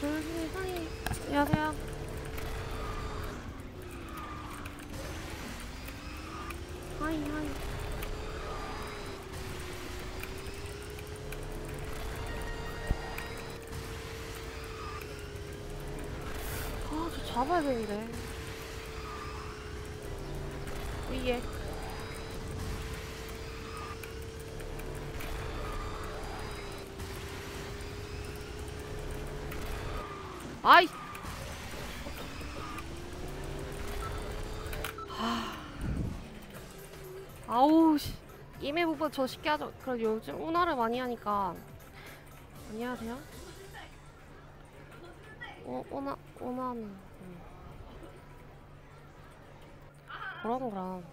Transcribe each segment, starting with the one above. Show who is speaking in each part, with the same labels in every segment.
Speaker 1: 조용히 하이. 안녕하세요. 하이, 하이. 아, 저 잡아야 되는 아이! 하... 아우, 씨. 이메 부분 저 쉽게 하죠. 그럼 요즘 운하를 많이 하니까. 안녕하세요? 어, 오나, 오나는. 음. 그럼, 그럼.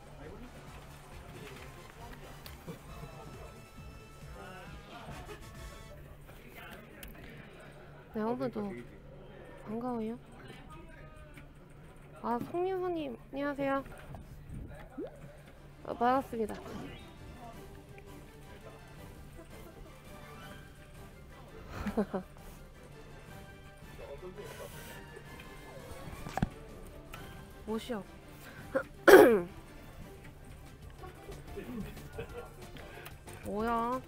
Speaker 1: 네, 오늘도 반가워요. 아, 송유호님, 안녕하세요. 아, 반갑습니다. 뭐시여? 뭐야?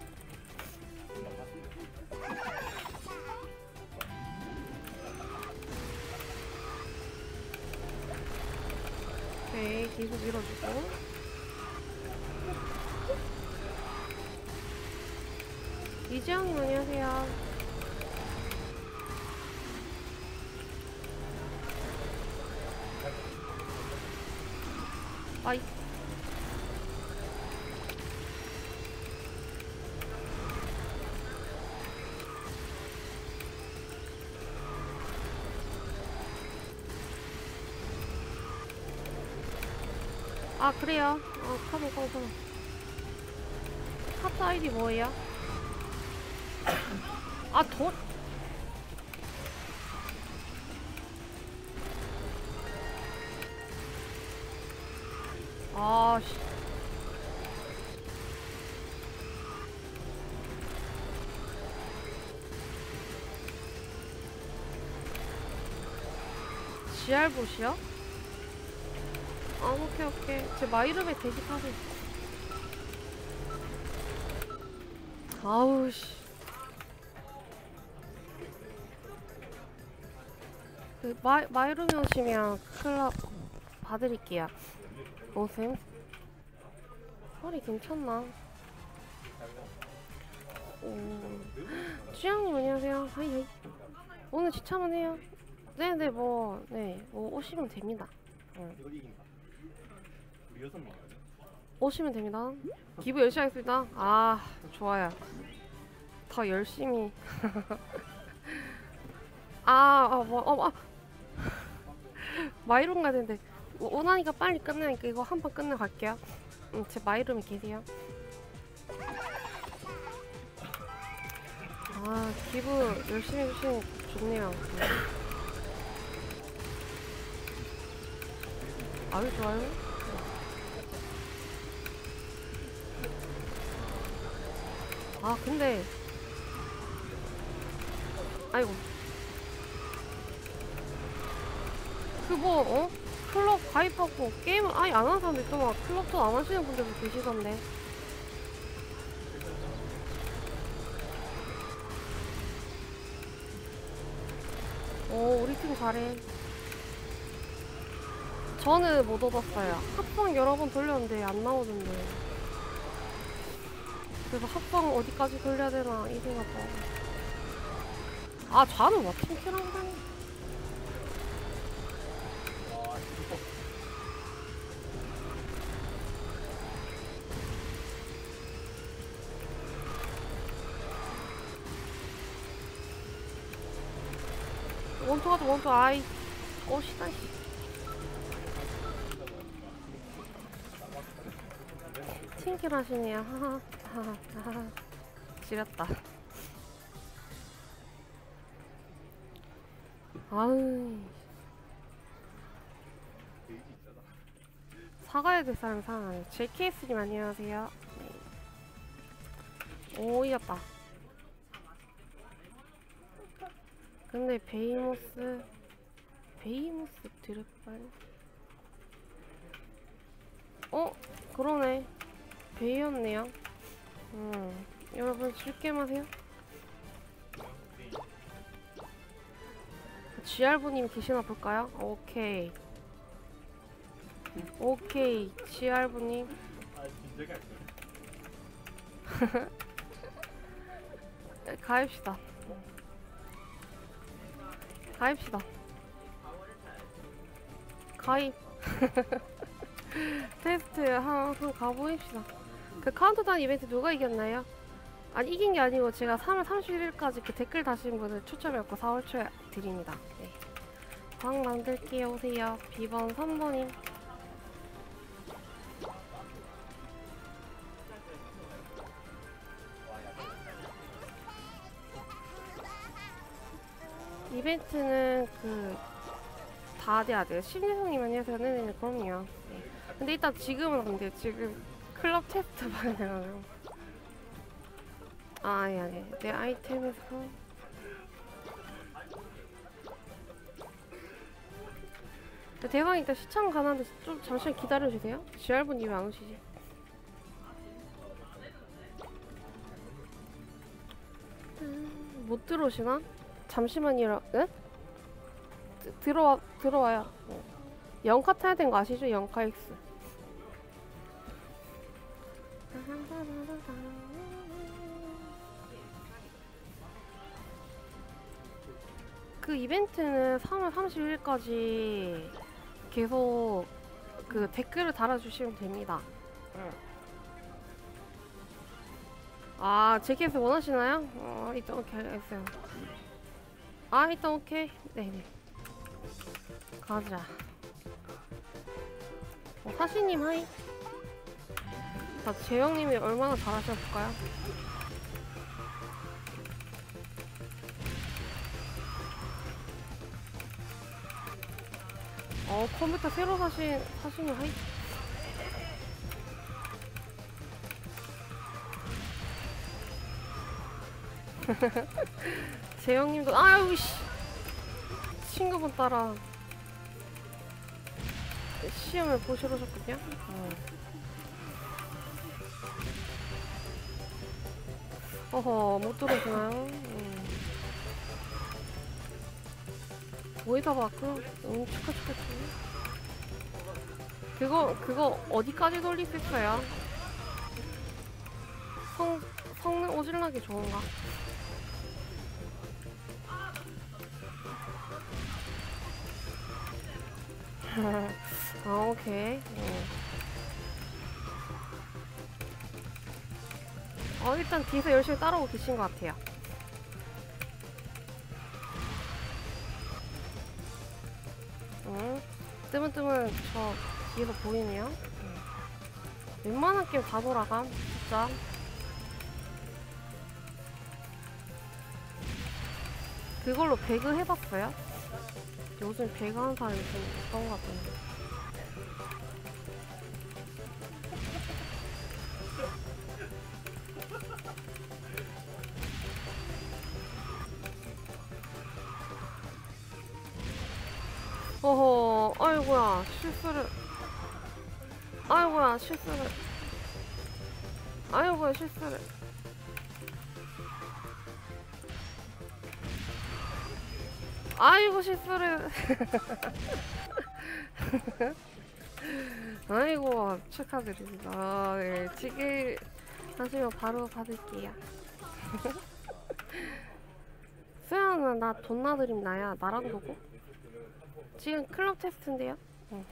Speaker 1: 오케이, 계속 밀어주고. 이지영님 안녕하세요. 아 그래요? 어 카드 카드 카드 아이디 뭐예요? 아 돈? 아씨 지알봇이요? 아 오케이 오케이 제 마이름에 대기하고 아우 씨. 그 마, 마이룸이 오시면 클럽 봐드릴게요. 오셈. 허리 괜찮나? 오. 주영님 안녕하세요. 하이 하이. 오늘 주차만 해요. 네네 뭐, 네, 뭐 오시면 됩니다. 응.
Speaker 2: 우리 여섯 명.
Speaker 1: 오시면 됩니다. 기부 열심히 하겠습니다. 아, 좋아요. 더 열심히. 아, 아, 뭐, 어, 아. 마이룸 가야 되는데. 오- 오나니까 빨리 끝내니까 이거 한 번 끝내 갈게요. 음, 제 마이룸에 계세요. 아, 기부 열심히 해주시니 좋네요. 음. 아유, 좋아요. 아 근데. 아이고. 그뭐 어? 클럽 가입하고 게임을 아예 안 하는 사람도 있더만. 클럽도 안 하시는 분들도 계시던데. 오 우리 팀 잘해. 저는 못 얻었어요. 합방 여러 번 돌렸는데 안 나오던데 그래서 합방 어디까지 돌려야 되나 이 생각하고. 아 좌는 와 팀키랑 다니
Speaker 2: 와, 이거
Speaker 1: 원투 가자 원투 아이. 오시다 씨. 팀킬 하시네요 하하 아우
Speaker 2: 게이지 있잖아.
Speaker 1: 사과해야 될 사람 상황. JKS님 안녕하세요. 네. 오 이겼다. 근데 베이모스 베이모스 드래발. 어? 그러네. 베이였네요 음 여러분 즐겜 하세요? GR부님 계시나 볼까요? 오케이. 오케이 GR부님. 가입시다. 가입시다. 가입. 테스트 한, 한 가보입시다 그 카운트다운 이벤트 누가 이겼나요? 아니 이긴 게 아니고 제가 3월 31일까지 그 댓글 다신 분들 추첨해갖고 4월 초에 드립니다 네. 방 만들게요 오세요 비번 3번님 이벤트는 그 다 돼야 돼요. 심리성님 안녕하세요. 네네 그럼요. 네. 근데 일단 지금은 안 돼요. 지금 클럽 테스트 봐야 돼가지고. 아 아니 아니 내 아이템에서 네, 대박 일단 시청 가는데 좀 잠시만 기다려주세요. GR분이 왜 안 오시지? 음, 못 들어오시나? 잠시만요. 네? 드- 들어와 들어와요. 어. 영카 타야 되는 거 아시죠? 영카 X. 그 이벤트는 3월 31일까지 계속 그 댓글을 달아주시면 됩니다. 아, 제키스 원하시나요? 어, 일단 오케이, 알겠어요. 아, 일단 오케이. 네네. 가자. 어, 사시님 하이. 자, 재영님이 얼마나 잘하셨을까요? 어, 컴퓨터 새로 사신, 사시님 하이. 재영님도, 아유, 씨. 친구분 따라 시험을 보시러 오셨군요. 어. 어허, 못 들어오시나요? 음. 모이다 마크? 음, 축하, 축하, 축하. 그거, 그거 어디까지 돌릴 수 있어요? 성, 성능 오질나게 좋은가? 아, 오케이. 어. 어, 일단 뒤에서 열심히 따라오고 계신 것 같아요. 응. 뜨문뜨문 저 뒤에서 보이네요. 응. 웬만한 게임 다 돌아감, 진짜. 그걸로 배그 해봤어요? 요즘 배그 하는 사람이 좀 없던 것 같은데. 실수를. 아이고야, 실수를. 아이고야, 실수를. 아이고, 실수를. 아이고, 축하드립니다. 아, 네, 지금 하시면 바로 받을게요. 수연아, 나 돈 나드림 나야. 나랑 보고. 지금 클럽 테스트인데요. 응.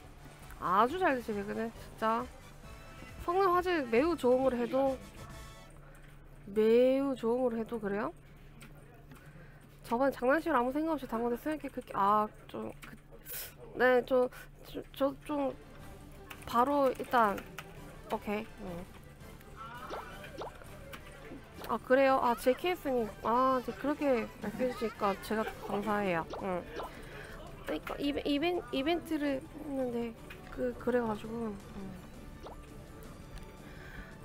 Speaker 1: 아주 잘 되시네, 그래. 진짜. 성능 화질 매우 좋음으로 해도 매우 좋음으로 해도 그래요? 저번에 장난식으로 아무 생각 없이 당근에 쓰였게 그렇게 아좀 그, 네, 저 저 좀 바로 일단 오케이. 응. 아 그래요? 아 JKS님 아 이제 그렇게 말씀해 주시니까 제가 감사해요. 응. 그러니까 이벤, 이벤, 이벤트를 했는데 그 그래가지고 음.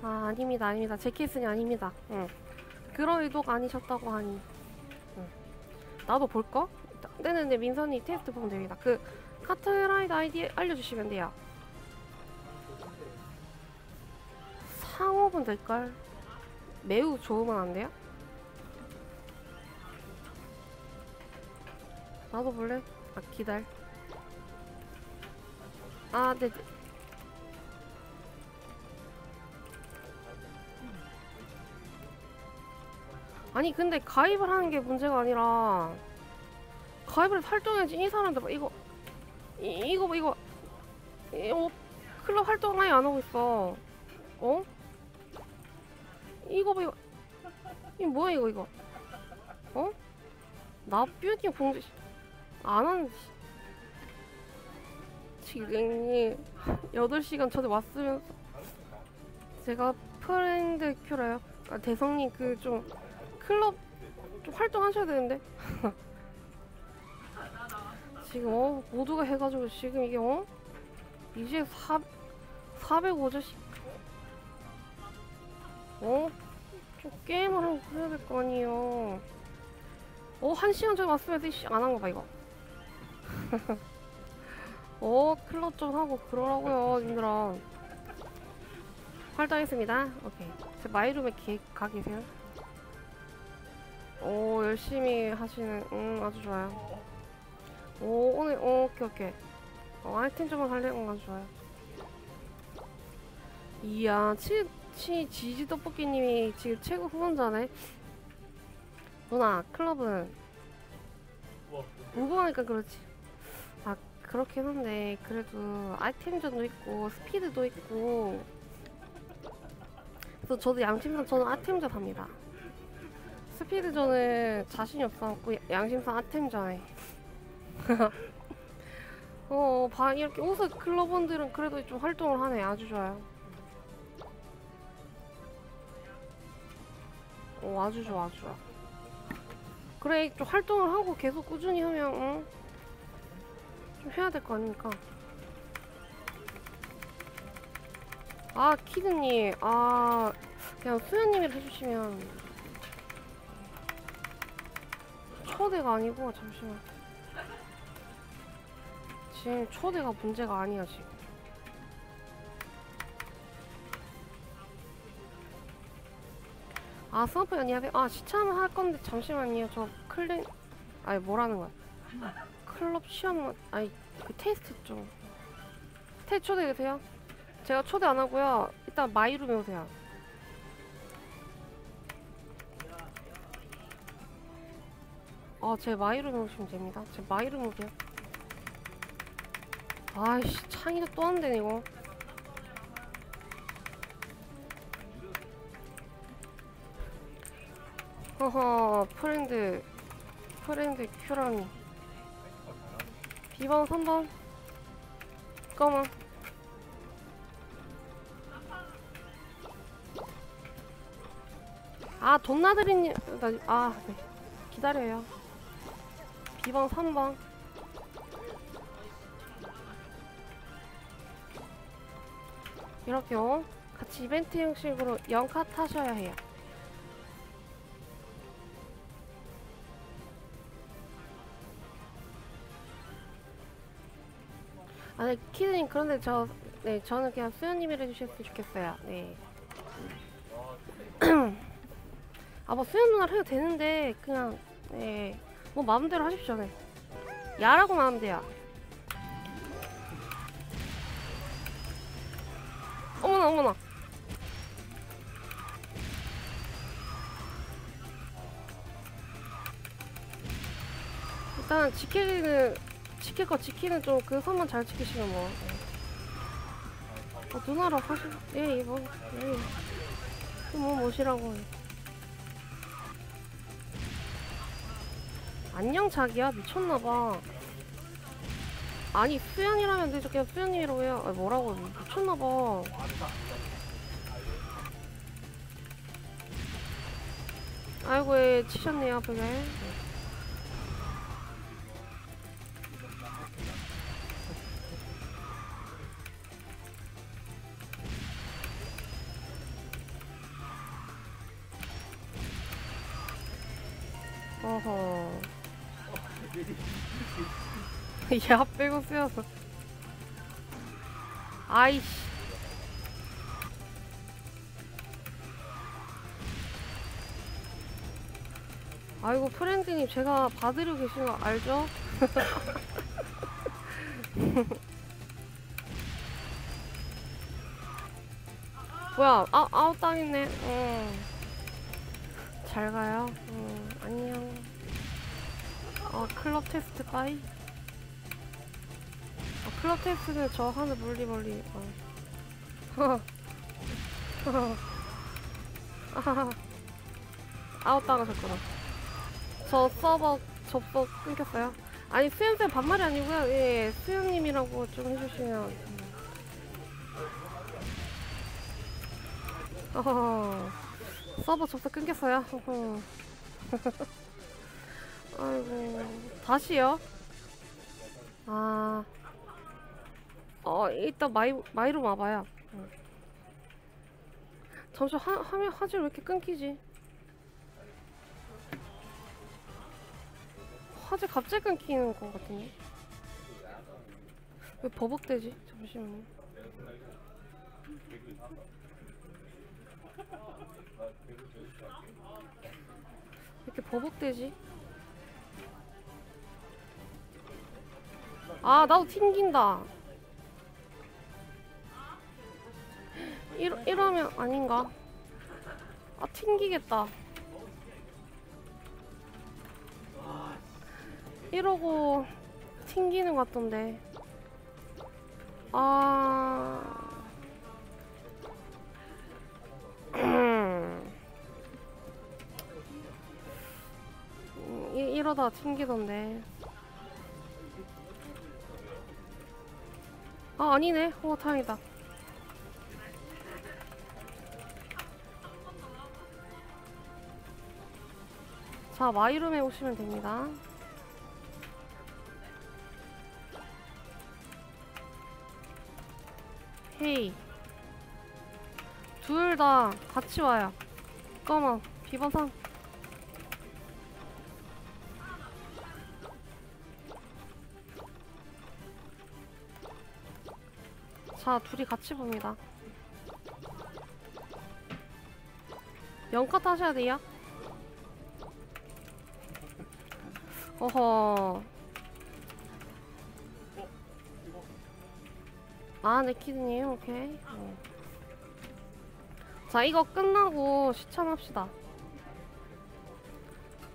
Speaker 1: 아 아닙니다 아닙니다 제 케이스는 아닙니다 응. 그런 의도가 아니셨다고 하니 응. 나도 볼까? 네네네 민선이 테스트 보면 됩니다. 그 카트라이드 아이디 알려주시면 돼요. 상호분 될걸? 매우 좋으면 안 돼요? 나도 볼래? 아 기다려. 아 네. 네. 아니 근데 가입을 하는 게 문제가 아니라 가입을 활동해야지 이 사람들 봐 이거 이, 이거 봐 이거 이거 클럽 활동 아예 안 하고 있어 어? 이거 봐 이거 이거 뭐야 이거 이거 어? 나 뷰티 공지 안 하는 지금 8시간 전에 왔으면서 제가 프렌드 큐라요? 아 대성님 그 좀 클럽 좀 활동하셔야 되는데. 지금 어 모두가 해가지고 지금 이게 어? 이제 4 450씩 어 좀 게임을 하고 그래야 될 거 아니에요. 어 한 시간 전에 왔으면서 안한 거 봐 이거 어 클럽 좀 하고 그러라고요 님들아. 활동했습니다. 오케이. 제 마이룸에 기, 가 계세요? 오 열심히 하시는 음 아주 좋아요. 오 오늘 오, 오케이 오케이. 어 아이템 좀 살리는 아주 좋아요. 이야 치, 치 지지 떡볶이님이 지금 최고 후원자네. 누나 클럽은. 무궁하니까 그렇지? 아 그렇긴 한데 그래도 아이템전도 있고 스피드도 있고. 그래서 저도 양심상 저는 아이템전 합니다. 스피드전은 자신이 없어갖고 야- 양심상 아이템전에. 어, 봐 이렇게 옷을 클럽원들은 그래도 좀 활동을 하네. 아주 좋아요. 어 아주 좋아 아주 좋아. 그래 좀 활동을 하고 계속 꾸준히 하면 응? 좀 해야 될 거 아닙니까? 아 키드님. 아 그냥 수현님이 해주시면 초대가 아니고 잠시만. 지금 초대가 문제가 아니야 지금. 아 스마프 안녕하세요 아 시참 할 건데 잠시만요. 저 클린 아니 뭐라는 거야 클럽 시험 아니 그 테스트 좀 테스트 초대되세요 제가 초대 안 하고요 일단 마이룸에 오세요 아, 제 마이룸에 오시면 됩니다. 제 마이룸 오세요. 아이씨, 창이도 또 안 되네, 이거. 허허, 프렌드. 프렌드 큐라미. 비번 3번. 잠깐만. 아, 돈나드리님. 나, 아, 네. 기다려요. 비번 3번. 이렇게요. 같이 이벤트 형식으로 영카 타셔야 해요. 네, 키드님, 그런데 저, 네, 저는 그냥 수연님이 해주셨으면 좋겠어요. 네. 아, 뭐 수연 누나를 해도 되는데, 그냥, 네. 뭐 마음대로 하십시오, 네. 야라고 마음 돼요. 어머나, 어머나. 일단 지키는 지킬 거 지키는 좀그 선만 잘 지키시면 뭐. 네. 어, 누나로 하시. 예, 이거. 예. 그뭐 뭐시라고. 안녕 자기야 미쳤나봐. 아니 수연이라면 되죠 그냥 수연이라고 해요. 아, 뭐라고 미쳤나봐. 아이고 예, 치셨네요 그게. 어허. 야 빼고 쓰여서 아이씨 아이고 프렌드님 제가 받으려 계신 거 알죠? 뭐야 아, 아웃 당했네 어. 잘 가요 클럽 테스트 빠이 어, 클럽 테스트는 저 하늘 멀리 멀리 어. 아하하. 아웃 당하셨구나 저 서버 접속 끊겼어요 아니 수연쌤 반말이 아니고요 예 수연님이라고 좀 해주시면 음. 어허 서버 접속 끊겼어요. 아이고 다시요? 아, 어 이따 마이 마이로 와봐요. 응. 잠시 화 화면 화질 왜 이렇게 끊기지? 화질 갑자기 끊기는 것 같은데. 왜 버벅대지? 잠시만요. 왜 이렇게 버벅대지? 아 나도 튕긴다. 이러, 이러면 아닌가? 아 튕기겠다. 이러고 튕기는 것 같던데. 아. 음, 이, 이러다 튕기던데 아 아니네. 오 다행이다. 자 마이룸에 오시면 됩니다. 헤이. 둘 다 같이 와요. 잠깐만 비번상 자, 둘이 같이 봅니다. 영컷 하셔야 돼요. 어허. 아, 네키드님, 오케이. 어. 자, 이거 끝나고 시참합시다.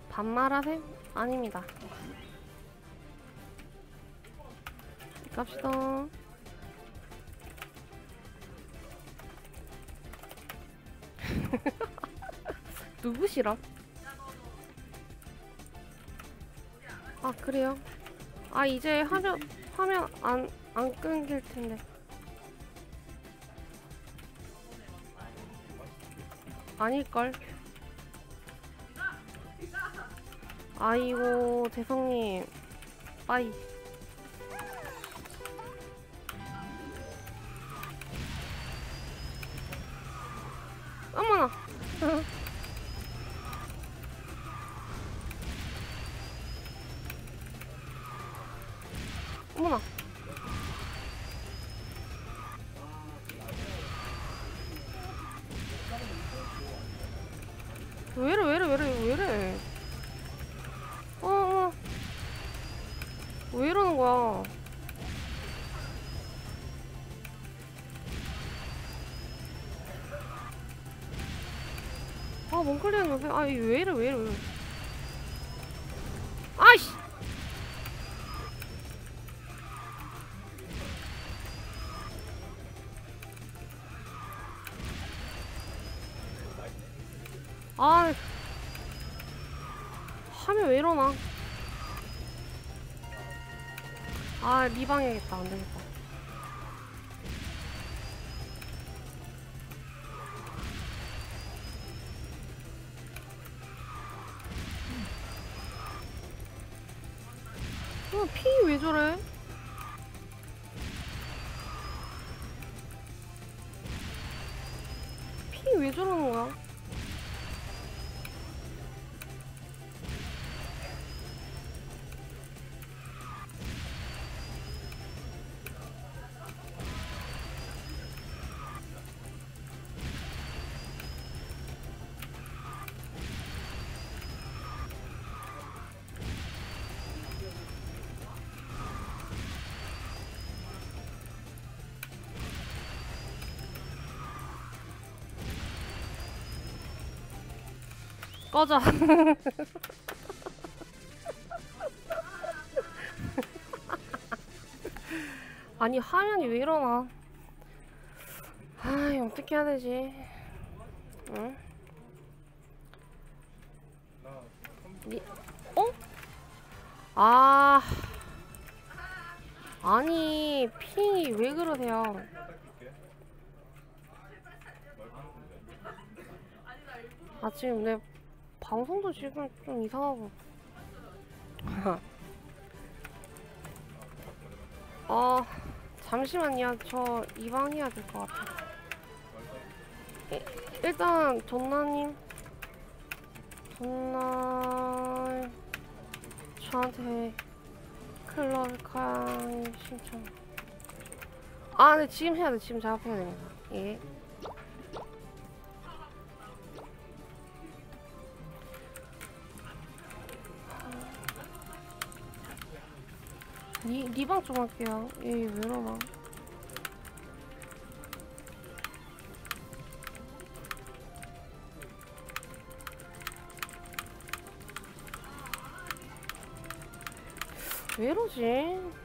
Speaker 1: 반말하셈? 아닙니다. 갑시다. 누구시라? 아 그래요? 아 이제 화면 화면 안 안 끊길 텐데. 아닐걸? 아이고 대성님 빠이 아 몽클리언 요새 아왜 이래 왜 이래 왜 이래. 아이씨! 아 화면 왜 이러나? 아 리방해야겠다 안되겠다 왜 저러는 거야? 꺼져. 아니 화면이 왜 이러나? 아이 어떻게 해야 되지? 응? 니, 어? 아 아니 핑이 왜 그러세요? 아 지금 내 방송도 지금 좀 이상하고. 어 잠시만요. 저 이방해야 될 것 같아 이- 일단 존나님 존나 저한테 클럽 강 신청. 아 네 지금 해야 돼. 지금 작업해야 됩니다. 예 리, 리방 좀 할게요. 얘왜 이러나? 왜 이러지?